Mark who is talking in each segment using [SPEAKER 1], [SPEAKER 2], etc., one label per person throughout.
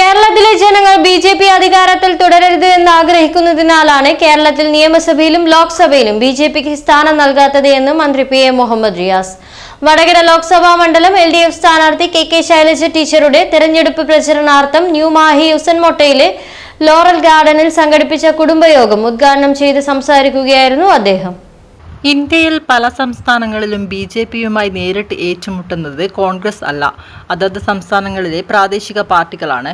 [SPEAKER 1] കേരളത്തിലെ ജനങ്ങൾ B J P അധികാരത്തിൽ തുടരരുത് എന്ന് ആഗ്രഹിക്കുന്നതിനാലാണ് കേരളത്തിൽ നിയമസഭയിലും ലോക്സഭയിലും ബി ജെ പിക്ക് സ്ഥാനം നൽകാത്തത് എന്ന് മന്ത്രി പി എ മുഹമ്മദ് റിയാസ് വടകര ലോക്സഭാ മണ്ഡലം എൽ ഡി എഫ് സ്ഥാനാർത്ഥി കെ കെ ശൈലജ ടീച്ചറുടെ തെരഞ്ഞെടുപ്പ് പ്രചരണാർത്ഥം ന്യൂമാഹി ഹുസൻമോട്ടയിലെ ലോറൽ ഗാർഡനിൽ സംഘടിപ്പിച്ച കുടുംബയോഗം ഉദ്ഘാടനം ചെയ്ത് സംസാരിക്കുകയായിരുന്നു അദ്ദേഹം
[SPEAKER 2] ഇന്ത്യയിൽ പല സംസ്ഥാനങ്ങളിലും ബി ജെ പിയുമായി നേരിട്ട് ഏറ്റുമുട്ടുന്നത് കോൺഗ്രസ് അല്ല അതത് സംസ്ഥാനങ്ങളിലെ പ്രാദേശിക പാർട്ടികളാണ്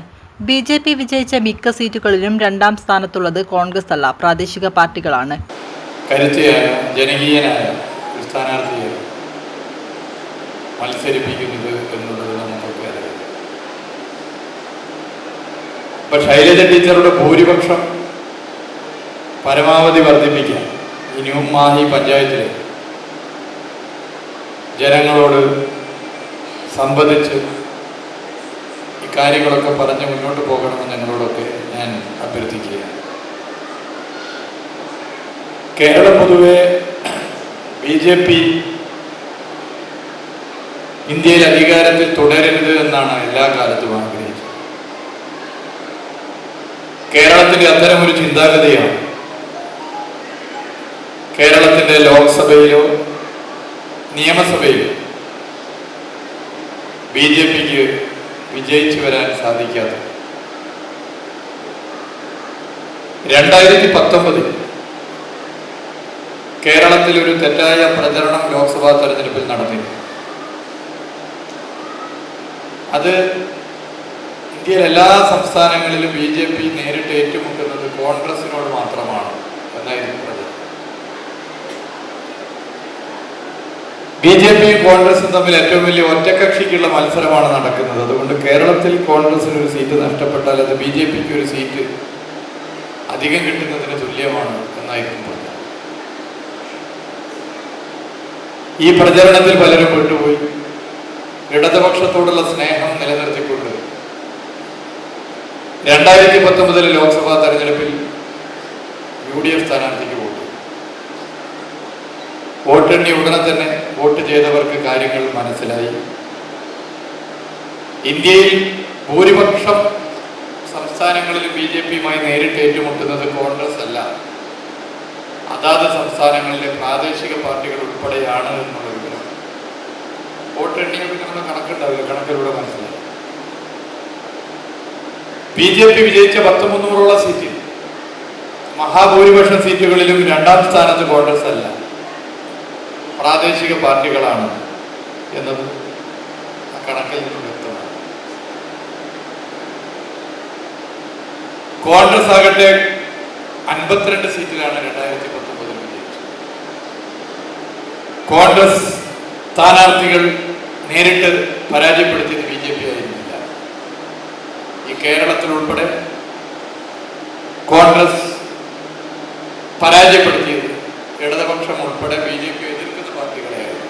[SPEAKER 2] ബി ജെ പി വിജയിച്ച മിക്ക സീറ്റുകളിലും രണ്ടാം സ്ഥാനത്തുള്ളത് കോൺഗ്രസ് അല്ല പ്രാദേശിക പാർട്ടികളാണ്
[SPEAKER 3] ശൈലജ ടീച്ചറുടെ ഭൂരിപക്ഷം പരമാവധി വർദ്ധിപ്പിക്കാൻ പഞ്ചായത്തിലെ ജനങ്ങളോട് സംബന്ധിച്ച് കാര്യങ്ങളൊക്കെ പറഞ്ഞ് മുന്നോട്ട് പോകണമെന്ന് ഞങ്ങളോടൊക്കെ ഞാൻ അഭ്യർത്ഥിക്കുകയാണ് കേരളം പൊതുവെ ബി ജെ പി ഇന്ത്യയിൽ അധികാരത്തിൽ തുടരരുത് എന്നാണ് എല്ലാ കാലത്തും ആഗ്രഹിച്ചത് കേരളത്തിന്റെ അത്തരം ഒരു ചിന്താഗതിയാണ് കേരളത്തിന്റെ ലോക്സഭയിലോ നിയമസഭയിലോ ബി ജെ പിക്ക് വിജയിച്ചു വരാൻ സാധിക്കാത്തത് രണ്ടായിരത്തി പത്തൊമ്പതിൽ കേരളത്തിൽ ഒരു തെറ്റായ പ്രചരണം ലോക്സഭാ തെരഞ്ഞെടുപ്പിൽ നടത്തി അത് ഇന്ത്യയിലെ എല്ലാ സംസ്ഥാനങ്ങളിലും ബി ജെ പി നേരിട്ട് ഏറ്റുമുട്ടുന്നത് കോൺഗ്രസിനോട് മാത്രമാണ് എന്നായിരുന്നു പ്രചരണം ബി ജെ പി കോൺഗ്രസും തമ്മിൽ ഏറ്റവും വലിയ ഒറ്റക്കക്ഷിക്കുള്ള മത്സരമാണ് നടക്കുന്നത് അതുകൊണ്ട് കേരളത്തിൽ കോൺഗ്രസിന് ഒരു സീറ്റ് നഷ്ടപ്പെട്ടാൽ അത് ബി ജെ പിക്ക് ഒരു സീറ്റ് അധികം കിട്ടുന്നതിന് തുല്യമാണ് എന്നായിരുന്നു ഈ പ്രചരണത്തിൽ പലരും വിട്ടുപോയി ഇടതുപക്ഷത്തോടുള്ള സ്നേഹം നിലനിർത്തിക്കൊണ്ട് രണ്ടായിരത്തി പത്തൊമ്പതിലെ ലോക്സഭാ തെരഞ്ഞെടുപ്പിൽ യു ഡി എഫ് സ്ഥാനാർത്ഥിക്ക് വോട്ട് വോട്ടെണ്ണി ഉടനെ തന്നെ വോട്ട് ചെയ്തവർക്ക് കാര്യങ്ങൾ മനസ്സിലായി ഇന്ത്യയിൽ ഭൂരിപക്ഷം സംസ്ഥാനങ്ങളിൽ ബി ജെ പിയുമായി നേരിട്ട് ഏറ്റുമുട്ടുന്നത് കോൺഗ്രസ് അല്ല അതാത് സംസ്ഥാനങ്ങളിലെ പ്രാദേശിക പാർട്ടികൾ ഉൾപ്പെടെയാണ് എന്നുള്ള വിവരം വോട്ട് എണ്ണിയപ്പോൾ നമ്മുടെ കണക്കുണ്ടാവില്ല കണക്കിലൂടെ മനസ്സിലായി ബി ജെ പി വിജയിച്ച പത്ത് മുന്നൂറോളം സീറ്റ് മഹാഭൂരിപക്ഷം സീറ്റുകളിലും രണ്ടാം സ്ഥാനത്ത് കോൺഗ്രസ് അല്ല പ്രാദേശിക പാർട്ടികളാണ് എന്നത് കണക്കിൽ നിന്ന് വ്യക്തമാണ് കോൺഗ്രസ് ആകട്ടെ അൻപത്തിരണ്ട് സീറ്റിലാണ് രണ്ടായിരത്തി പത്തൊമ്പതിൽ വിജയിച്ചത് കോൺഗ്രസ് സ്ഥാനാർത്ഥികൾ നേരിട്ട് പരാജയപ്പെടുത്തിയത് ബി ജെ പി ആയിരുന്നില്ല ഈ കേരളത്തിലുൾപ്പെടെ കോൺഗ്രസ് പരാജയപ്പെടുത്തിയത് ഇടതുപക്ഷം ഉൾപ്പെടെ ബി ജെ പി എതിർ പാർട്ടികളെയാണ്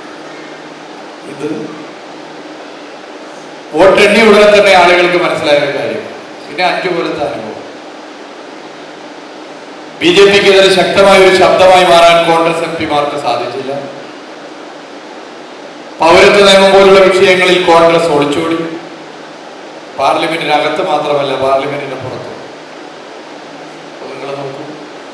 [SPEAKER 3] ഇത് വോട്ടെണ്ണി ഉടനെ തന്നെ ആളുകൾക്ക് മനസ്സിലായ കാര്യം പിന്നെ അഞ്ചു പോലത്തെ അനുഭവം ബി ജെ പിക്ക് ഇതിൽ ശക്തമായ ഒരു ശബ്ദമായി മാറാൻ കോൺഗ്രസ് എം പിമാർക്ക് സാധിച്ചില്ല പൗരത്വ നിയമം പോലുള്ള വിഷയങ്ങളിൽ കോൺഗ്രസ് ഒളിച്ചോടി പാർലമെന്റിനകത്ത് മാത്രമല്ല പാർലമെന്റിന് പുറത്തും നിങ്ങൾ നോക്കൂ